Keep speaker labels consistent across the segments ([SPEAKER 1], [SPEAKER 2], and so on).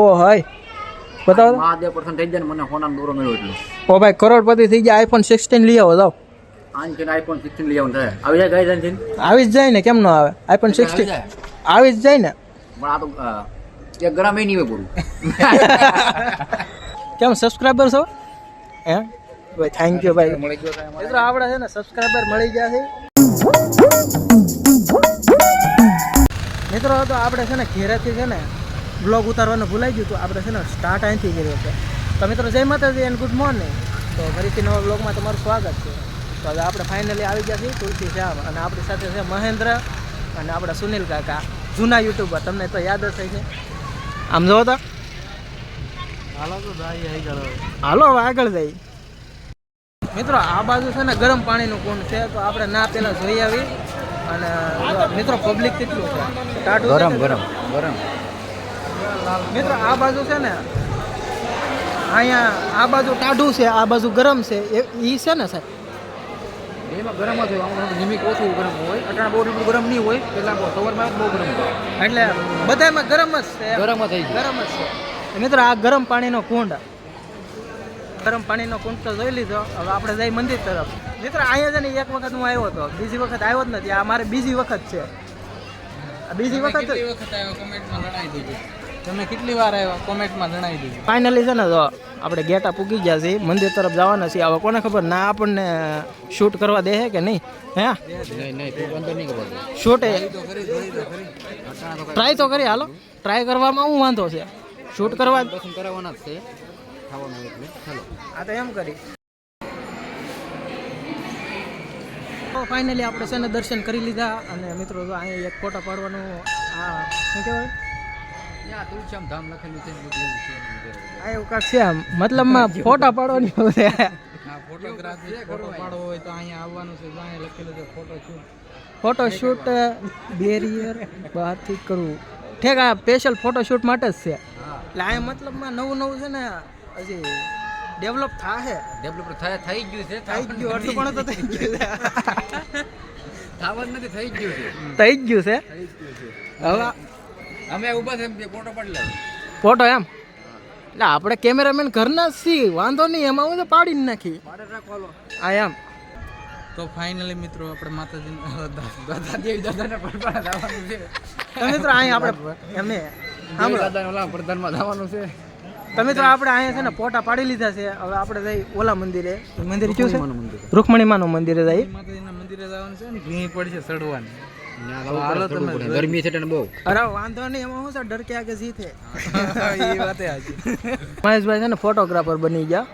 [SPEAKER 1] ઓ હાય. બતાવો.
[SPEAKER 2] મહાદેવ પર્સન થઈ જાય ને મને હોનાનો દોરો મળ્યો એટલે.
[SPEAKER 1] ઓ ભાઈ કરોડપતિ થઈ ગયા આઈફોન સિક્સટીન લઈ આવો જાઓ.
[SPEAKER 2] આઈફોન સિક્સટીન લઈ થાય આવી જાય ગાઈડ છે
[SPEAKER 1] આવી જ જાય ને કેમ ન આવે? આઈફોન સિક્સટીન આવી જ જાય ને.
[SPEAKER 2] પણ આ તો એક ગ્રામ એ નહીં પૂરું
[SPEAKER 1] કેમ સબસ્ક્રાઈબર છો? હે? ભાઈ થેન્ક યુ ભાઈ.
[SPEAKER 2] મળી ગયો
[SPEAKER 1] મિત્રો આપણે છે ને સબસ્ક્રાઈબર મળી ગયા છે. મિત્રો તો આપણે છે ને ઘેરેથી છે ને બ્લોગ ઉતારવાનું ભૂલાઈ ગયું હતું આપણે છે ને સ્ટાર્ટ અહીંથી કર્યો છે તો મિત્રો જય માતાજી એન્ડ ગુડ મોર્નિંગ તો ફરીથી નવા બ્લોગમાં તમારું સ્વાગત છે. તો હવે આપણે ફાઇનલી આવી ગયા છીએ તુલસી શ્યામ અને આપણી સાથે છે મહેન્દ્ર અને આપણા સુનિલ કાકા જૂના યુટ્યુબર તમને તો યાદ જ થઈ છે આમ જોવો તો. હાલો આગળ જઈ મિત્રો આ બાજુ છે ને ગરમ પાણીનું કુંડ છે તો આપણે ના પેલા જોઈ આવી. અને મિત્રો પબ્લિક કેટલું છે?
[SPEAKER 2] ગરમ ગરમ ગરમ.
[SPEAKER 1] મિત્રો આ બાજુ છે ને અહીંયા આ બાજુ ટાઢું છે આ બાજુ ગરમ છે. એ ઈ છે ને સાહેબ?
[SPEAKER 2] એમાં ગરમ જ હોય નિમિક ઓછું ગરમ હોય. અટાણે બહુ ગરમ નહીં હોય પેલા બહુ સવારમાં બહુ ગરમ હોય.
[SPEAKER 1] એટલે બધામાં ગરમ જ છે.
[SPEAKER 2] ગરમ જ
[SPEAKER 1] ગરમ જ છે. મિત્રો આ ગરમ પાણીનો કુંડ. ગરમ પાણીનો કુંડ તો જોઈ લીધો. હવે આપણે જઈ મંદિર તરફ. મિત્રો અહીંયા છે ને એક વખત હું આવ્યો હતો. બીજી વખત આવ્યો જ નથી. આ મારે બીજી વખત છે. આ બીજી વખત
[SPEAKER 3] વખત આવ્યો? કોમેન્ટમાં જણાવી દેજો. તમે કેટલી વાર આવ્યા? કોમેન્ટમાં જણાવી દીધું
[SPEAKER 1] ફાઇનલી છે ને તો આપણે ગેટા પૂકી ગયા છીએ મંદિર તરફ જવાના છીએ. હવે કોને ખબર ના આપણને શૂટ કરવા દે છે કે નહીં? હે?
[SPEAKER 2] તું
[SPEAKER 1] શૂટ
[SPEAKER 3] તો તો
[SPEAKER 2] તો
[SPEAKER 1] ટ્રાય તો કરી હાલો. ટ્રાય કરવામાં હું વાંધો છે? શૂટ કરવા
[SPEAKER 2] કરાવવાના જ છે.
[SPEAKER 1] આ તો એમ કરી. તો ફાઇનલી આપણે છે ને દર્શન કરી લીધા. અને મિત્રો જો અહીંયા એક ફોટો પાડવાનું આ શું કહેવાય? આ એવું કાંક છે મતલબમાં ફોટા પાડવાની
[SPEAKER 3] ફોટોગ્રાફી ફોટો પાડવો હોય તો અહીંયા આવવાનું છે. અહીંયા લખેલું છે photo shoot
[SPEAKER 1] photo shoot barrier બહારથી કરવું. ઠેક આ સ્પેશિયલ ફોટોશૂટ માટે જ છે. એટલે આ મતલબમાં નવું નવું છે ને હજી ડેવલપ થાશે
[SPEAKER 2] ડેવલપ થાય થઈ ગયું છે.
[SPEAKER 1] થઈ ગયું અડધું પણ તો થઈ ગયું છે.
[SPEAKER 2] થવાનું નથી થઈ ગયું છે.
[SPEAKER 1] થઈ ગયું છે. હવે
[SPEAKER 2] અમે ઊભા છે ફોટો પડી લેવો.
[SPEAKER 1] ફોટો એમ? એટલે આપણે કેમેરામેન ઘરના સી વાંધો નહીં એમાં હું તો પાડી જ નાખી આ એમ.
[SPEAKER 3] તો ફાઇનલી મિત્રો આપણે માતાજી
[SPEAKER 2] દાદા દેવી દાદાને પડવા જવાનું છે.
[SPEAKER 1] મિત્રો અહીંયા આપણે એમને
[SPEAKER 2] દાદાને ઓલા પ્રધાનમાં જવાનું છે.
[SPEAKER 1] તમે તો આપણે અહીંયા છે ને ફોટા પાડી લીધા છે. હવે આપણે જઈ ઓલા મંદિરે. મંદિર કયું છે?
[SPEAKER 2] રૂકમણીમાનું મંદિર.
[SPEAKER 1] મંદિરે જઈ.
[SPEAKER 3] માતાજીના મંદિરે જવાનું છે ને ઘી પડશે ચડવાની
[SPEAKER 2] ત્યાં જવું પડે, ચડવું પડે. ગરમી છે બહુ.
[SPEAKER 1] અરે વાંધો નહીં એમાં શું છે? ડર કે આગે જીતે
[SPEAKER 3] એ વાતે હાજી
[SPEAKER 1] મહેશભાઈ છે ને ફોટોગ્રાફર બની ગયા.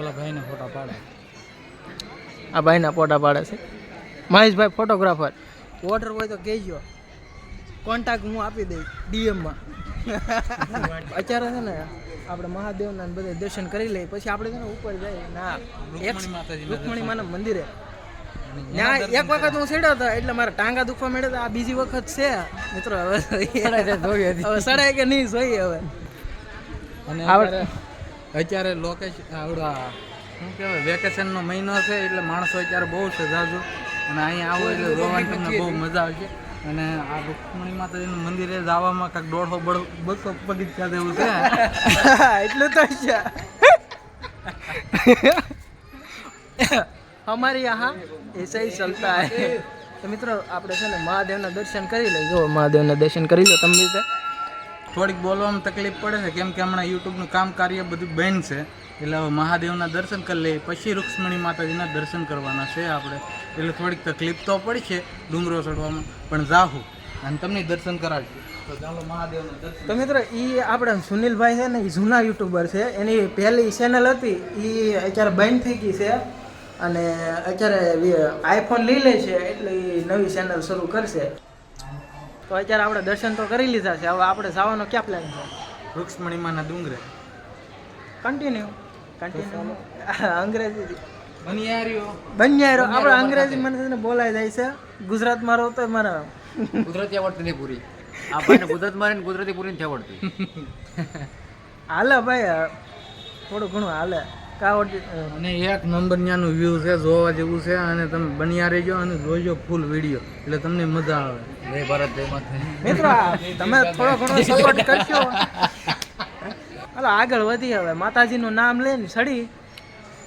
[SPEAKER 3] ઓલા ભાઈને ફોટા પાડે.
[SPEAKER 1] આ ભાઈના ફોટા પાડે છે. મહેશભાઈ ફોટોગ્રાફર. ઓર્ડર હોય તો કહેજો. કોન્ટેક્ટ હું આપી દઈશ ડીએમમાં અત્યારે છે ને આપણે મહાદેવના ના બધે દર્શન કરી લઈએ પછી આપણે છે ને ઉપર જાય ના
[SPEAKER 3] રૂકમણી
[SPEAKER 1] માના મંદિરે. ના એક વખત હું સીડ્યો હતો એટલે મારા ટાંગા દુખવા મળ્યા આ બીજી વખત છે. મિત્રો હવે હવે સડાય કે નહીં જોઈએ હવે.
[SPEAKER 3] અને અત્યારે લોકેશન આવડા શું કહેવાય વેકેશનનો મહિનો છે એટલે માણસો અત્યારે બહુ છે જાજુ. અને અહીંયા આવો એટલે રોવાની તમને બહુ મજા આવશે. અને આ રૂકમણી માતાજીનું મંદિરે જવામાં કાંઈક દોઢસો બળ- બસો પગથિયા જેવું છે.
[SPEAKER 1] એટલું તો છે. हमारे यहाँ ऐसा ही चलता है તો મિત્રો આપણે છે ને મહાદેવના દર્શન કરી લઈએ જો મહાદેવના દર્શન કરી લો તમે રીતે
[SPEAKER 3] થોડીક બોલવામાં તકલીફ પડે છે કેમ કે હમણાં યુટ્યુબનું કામ કાર્ય બધું બંધ છે એટલે હવે મહાદેવના દર્શન કરી લઈએ પછી રૂક્ષ્મણી માતાજીના દર્શન કરવાના છે આપણે એટલે થોડીક તકલીફ તો પડી છે ડુંગરો ચડવામાં પણ જાહું અને તમને દર્શન કરાવીશું તો ચાલો મહાદેવના દર્શન
[SPEAKER 1] તો મિત્રો એ આપણે સુનિલભાઈ છે ને એ જૂના યુટ્યુબર છે એની પહેલી ચેનલ હતી એ અત્યારે બંધ થઈ ગઈ છે અને અત્યારે આઈફોન લઈ લે છે એટલે નવી ચેનલ શરૂ કરશે. તો અત્યારે આપણે દર્શન તો કરી લીધા છે હવે આપણે જવાનો ક્યાં પ્લાન છે?
[SPEAKER 3] રૂક્ષ્મણીમાના ડુંગરે.
[SPEAKER 1] કન્ટિન્યુ કન્ટિન્યુ અંગ્રેજી
[SPEAKER 3] બનિયારીઓ.
[SPEAKER 1] બંજારો આપણે અંગ્રેજી મને બોલાય જાય છે. ગુજરાતમાં રહો તો મારા
[SPEAKER 2] ગુજરાતી આવડતી નહીં પૂરી. આ ભાઈને ગુજરાતમાં રહીને ગુજરાતી પૂરી નથી આવડતી.
[SPEAKER 1] હાલે ભાઈ થોડું ઘણું હાલે. કા
[SPEAKER 3] અને એક નંબર ત્યાંનું વ્યૂ છે જોવા જેવું છે અને તમે બન્યા રહેજો અને જોજો ફૂલ વીડિયો એટલે તમને મજા આવે.
[SPEAKER 2] જય ભારત જય માતા
[SPEAKER 1] મિત્રો તમે થોડો ઘણો સપોર્ટ કરશો. હાલો આગળ વધી હવે. માતાજીનું નામ લઈને સડી.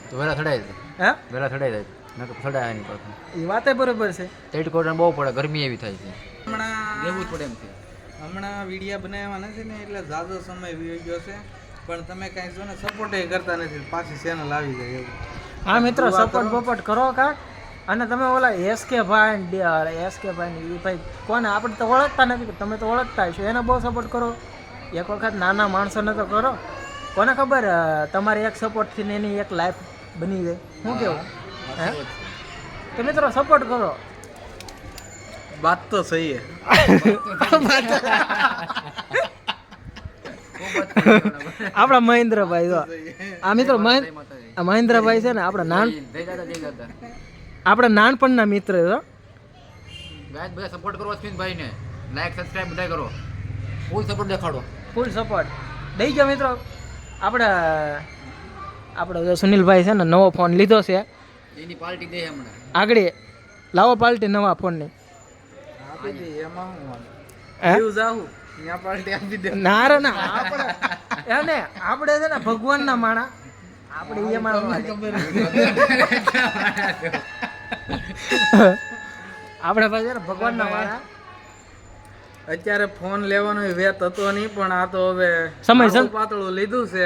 [SPEAKER 2] તો વેલા થડાય જાય
[SPEAKER 1] હે?
[SPEAKER 2] વેલા થડાય જાય નકર થડાય નહીં પાછું.
[SPEAKER 1] એ વાતે બરોબર છે.
[SPEAKER 2] તેટકોટ બહુ પડે ગરમી એવી થાય છે.
[SPEAKER 3] હમણાં
[SPEAKER 2] લેવું જ પડે એમ છે.
[SPEAKER 3] હમણાં વિડીયા બનાવવા નથી ને એટલે ઝાઝો સમય વી ગયો છે. પણ તમે કાંઈ જો ને સપોર્ટ કરતા નથી પાછી ચેનલ આવી જાય એવું.
[SPEAKER 1] હા મિત્રો સપોર્ટ બપોર્ટ કરો. કાક અને તમે ઓલા એસ કે ભાઈ એસ કે ભાઈ એ ભાઈ કોને? આપણે તો ઓળખતા નથી તમે તો ઓળખતા છો એને બહુ સપોર્ટ કરો. એક વખત નાના માણસોને તો કરો. કોને ખબર તમારે એક સપોર્ટથી ને એની એક લાઈફ બની જાય? શું કેવું? હે તો મિત્રો સપોર્ટ કરો.
[SPEAKER 3] વાત તો સહી હે.
[SPEAKER 1] આપણા મહેન્દ્રભાઈ જો. આ મિત્રો આ મહેન્દ્રભાઈ છે ને આપણા નાન આપણા નાનપણના મિત્ર છો.
[SPEAKER 2] બધા સપોર્ટ કરો અશ્વિનભાઈ ને લાઈક સબસ્ક્રાઇબ બધા કરો. ફૂલ સપોર્ટ દેખાડો.
[SPEAKER 1] ફૂલ સપોર્ટ દઈ ગયો મિત્રો. આપણે આપણો જો સુનિલભાઈ છે ને નવો ફોન લીધો છે.
[SPEAKER 2] એની પાર્ટી દે હમણાં.
[SPEAKER 1] આગળ લાવો પાલટી નવા ફોનની
[SPEAKER 3] આપી દે એમાં હું
[SPEAKER 1] હે? ના રે ના. આપણે આપણે છે ને ભગવાનના માણા. આપણે એમાં આપણે પાસે છે ને ભગવાનના માણા.
[SPEAKER 3] અત્યારે ફોન લેવાનો વેત હતો નહીં પણ આ તો હવે
[SPEAKER 1] સમય
[SPEAKER 3] પાતળું લીધું છે.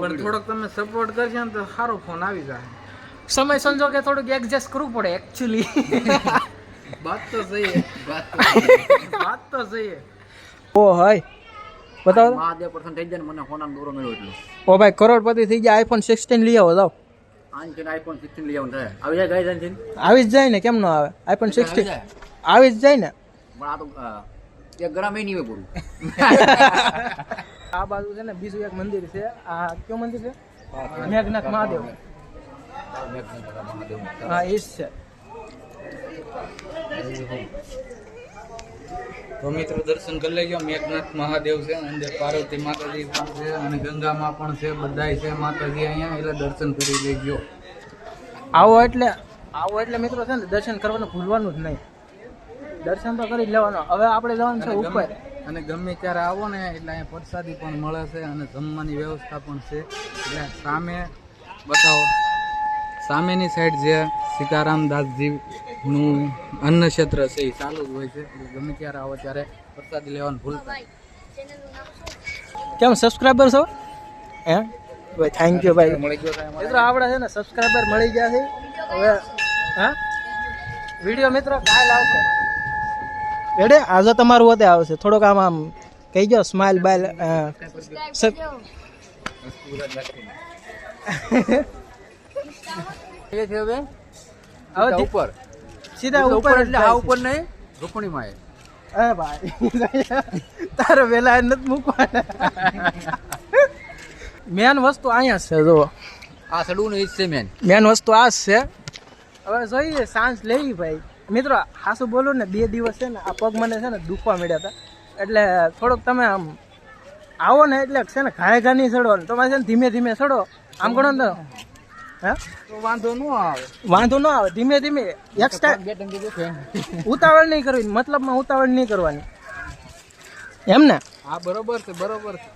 [SPEAKER 3] પણ થોડોક તમે સપોર્ટ કરશો ને તો સારો ફોન આવી જાય.
[SPEAKER 1] સમય સંજોગે થોડુંક એડજસ્ટ કરવું પડે એકચ્યુઅલી
[SPEAKER 3] વાત તો સહી.
[SPEAKER 2] વાત
[SPEAKER 3] વાત તો સહી.
[SPEAKER 1] ઓ હાય. બતાવો તો.
[SPEAKER 2] મહાદેવ પર્સન્ટ થઈ જાય ને મને હોનાનો દોરો મળ્યો એટલો.
[SPEAKER 1] ઓ ભાઈ કરોડપતિ થઈ ગયા આઈફોન સિક્સટીન લઈ આવો જાઓ
[SPEAKER 2] આને છે આઈફોન સિક્સટીન લઈ આવવાનું થાય. આવી જાય ગાય છે
[SPEAKER 1] આવી જ જાય ને કેમ ન આવે? આઈફોન સિક્સટીન
[SPEAKER 2] જાય.
[SPEAKER 1] આવી જ જાય ને.
[SPEAKER 2] પણ આ તો અ, એક ગ્રામ એ નહીં હોય પૂરું.
[SPEAKER 1] આ બાજુ છે ને બીજું એક મંદિર છે. આ કયું મંદિર છે? મેઘનાથ મહાદેવ. હા એ જ છે.
[SPEAKER 3] તો મિત્રો દર્શન કરી લેજો. મેઘનાથ મહાદેવ છે અંદર પાર્વતી માતાજી પણ છે અને ગંગામાં પણ છે બધાય છે. માતાજી અહીંયા એટલે દર્શન કરી લેજો.
[SPEAKER 1] આવો એટલે આવો એટલે મિત્રો છે ને દર્શન કરવાનું ભૂલવાનું જ નહીં. દર્શન તો કરી જ લેવાનું. હવે આપણે જવાનું છે ઉપર.
[SPEAKER 3] અને ગમે ત્યારે આવો ને એટલે અહીંયા પ્રસાદી પણ મળે છે અને જમવાની વ્યવસ્થા પણ છે. એટલે સામે બતાવો. સામેની સાઈડ જે સીતારામ દાસજીનું અન્ન ક્ષેત્ર છે એ ચાલુ જ હોય છે. ગમે ત્યારે આવો ત્યારે પ્રસાદી લેવાનું ભૂલતા.
[SPEAKER 1] કેમ સબસ્ક્રાઈબર છો? હે? ભાઈ થેન્ક યુ ભાઈ.
[SPEAKER 2] મળી ગયો
[SPEAKER 1] મિત્રો આપણે છે ને સબસ્ક્રાઈબર મળી ગયા છે. હવે હા? વીડિયો મિત્રો કાલ આવશે. રેડે? આજે તમારું હોતે આવશે. થોડોક આમ આમ કહી ગયો સ્માઇલ બાઇલ
[SPEAKER 2] એ છે હવે?
[SPEAKER 1] હવે
[SPEAKER 2] ઉપર.
[SPEAKER 1] સીધા
[SPEAKER 2] ઉપર એટલે આ ઉપર નહીં રૂપણીમાં એ.
[SPEAKER 1] અરે ભાઈ. તારે વેલા નથી મૂકવાના. મેન વસ્તુ અહીંયા છે જો
[SPEAKER 2] આ સડું ને છે મેન
[SPEAKER 1] મેન વસ્તુ આ જ છે. હવે જોઈએ સાંજ લેવી ભાઈ. મિત્રો હાસું બોલો ને બે દિવસ છે ને આ પગ મને છે ને દુખવા મળ્યા હતા. એટલે થોડોક તમે આમ આવો ને એટલે છે ને ઘાય ઘા નહીં ચડવાનું તમારે છે ને ધીમે ધીમે સડો. આમ ગણો ને
[SPEAKER 3] વાંધો ન આવે.
[SPEAKER 1] વાંધો ન આવે ધીમે ધીમે. એક સ્ટાઇલ
[SPEAKER 2] બે ટંકી દુખે
[SPEAKER 1] ઉતાવળ નહીં કરવી મતલબમાં ઉતાવળ નહીં કરવાની. એમ ને?
[SPEAKER 3] હા બરોબર છે બરોબર છે.